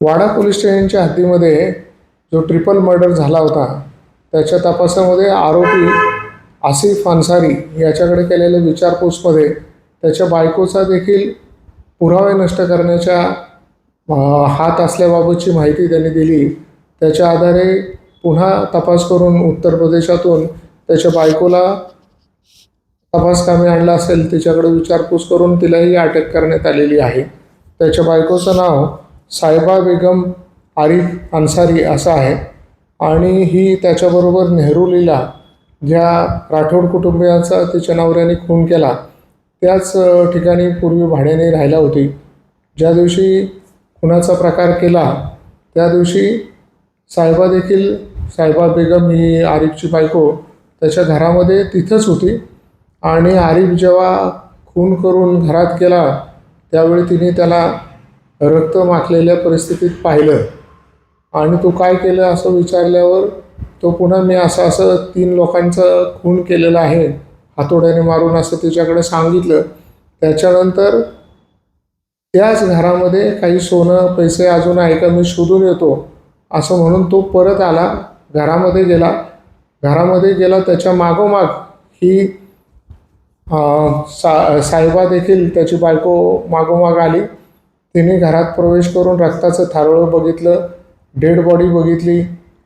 वाडा police स्टेशनच्या हद्दीमध्ये जो triple murder झाला होता त्याच्या तपासामध्ये आरोपी आसिफ अन्सारी याच्याकडे केलेल्या विचारपूसमध्ये त्याच्या बायकोचा देखील पुरावे नष्ट करण्याच्या हात असल्याबाबतची माहिती त्यांनी दिली. त्याच्या आधारे पुन्हा तपास करून उत्तर प्रदेशातून त्याच्या बायकोला तपास कामी आणला असेल तिच्याकडे विचारपूस करून तिलाही अटक करण्यात आलेली आहे. त्याच्या बायकोचं नाव सायबा बेगम आरिफ अन्सारी असं आहे. आणि ही त्याच्याबरोबर नेहरूलीला ज्या राठोड कुटुंबियांचा तिच्या नवऱ्याने खून केला त्याच ठिकाणी पूर्वी भाड्याने राहिला होती. ज्या दिवशी खुनाचा प्रकार केला त्या दिवशी साहेबा देखील साहेबा बेगम ही आरिफची बायको त्याच्या घरामध्ये तिथंच होती. आणि आरिफ जेव्हा खून करून घरात गेला त्यावेळी तिने त्याला रक्त माखलेल्या परिस्थितीत पाहिलं. आणि तू काय केलं असं विचारल्यावर तो पुन्हा मी असं असं तीन लोकांचं खून केलेलं आहे हातोड्याने मारून असं तिच्याकडे सांगितलं. त्याच्यानंतर त्याच घरामध्ये काही सोनं पैसे अजून आहे का मी शोधून येतो असं म्हणून तो परत आला घरामध्ये गेला. घरामध्ये गेला त्याच्या मागोमाग ही सा साहेबा देखील त्याची बायको मागोमाग आली. तिने घरात प्रवेश करून रक्ताचं थारोळं बघितलं डेड बॉडी बघितली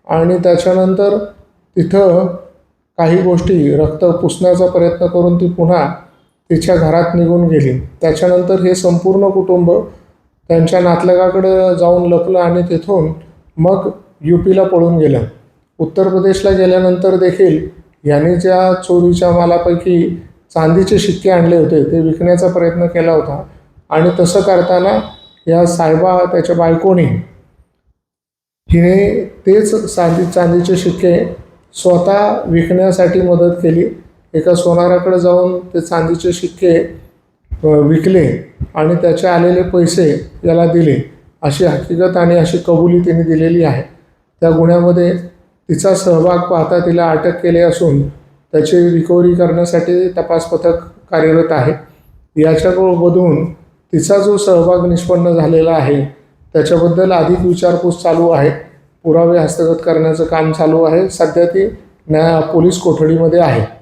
आणि त्याच्यानंतर तिथं काही गोष्टी रक्त पुसण्याचा प्रयत्न करून ती पुन्हा तिच्या घरात निघून गेली. त्याच्यानंतर हे संपूर्ण कुटुंब त्यांच्या नातलगाकडे जाऊन लपलं आणि तिथून मग यू पीला पळून गेलं. उत्तर प्रदेशला गेल्यानंतर देखील यांनी ज्या चोरीच्या मालापैकी चांदीचे शिक्के आणले होते ते विकण्याचा प्रयत्न केला होता. आणि तसं करताना या साहेबा त्याच्या बायकोने हिने तेच चांदी चांदीचे शिक्के स्वतः विकण्यासाठी मदत केली. एका सोनाराकडे जाऊन ते चांदीचे शिक्के विकले आणि त्याचे आलेले पैसे याला दिले. अशी हकीकत आणि अशी कबुली तिने दिलेली आहे. त्या गुन्ह्यामध्ये तिचा सहभाग पाहता तिला अटक केले असून त्याची रिकव्हरी करण्यासाठी तपास पथक कार्यरत आहे. याच्यामधून तिचा जो सहभाग निष्पन्न झालेला आहे त्याच्याबद्दल अधिक विचारपूस चालू आहे. पुरावे हस्तगत करण्याचं काम चालू आहे. सध्या ती न्याय पोलीस कोठडीमध्ये आहे.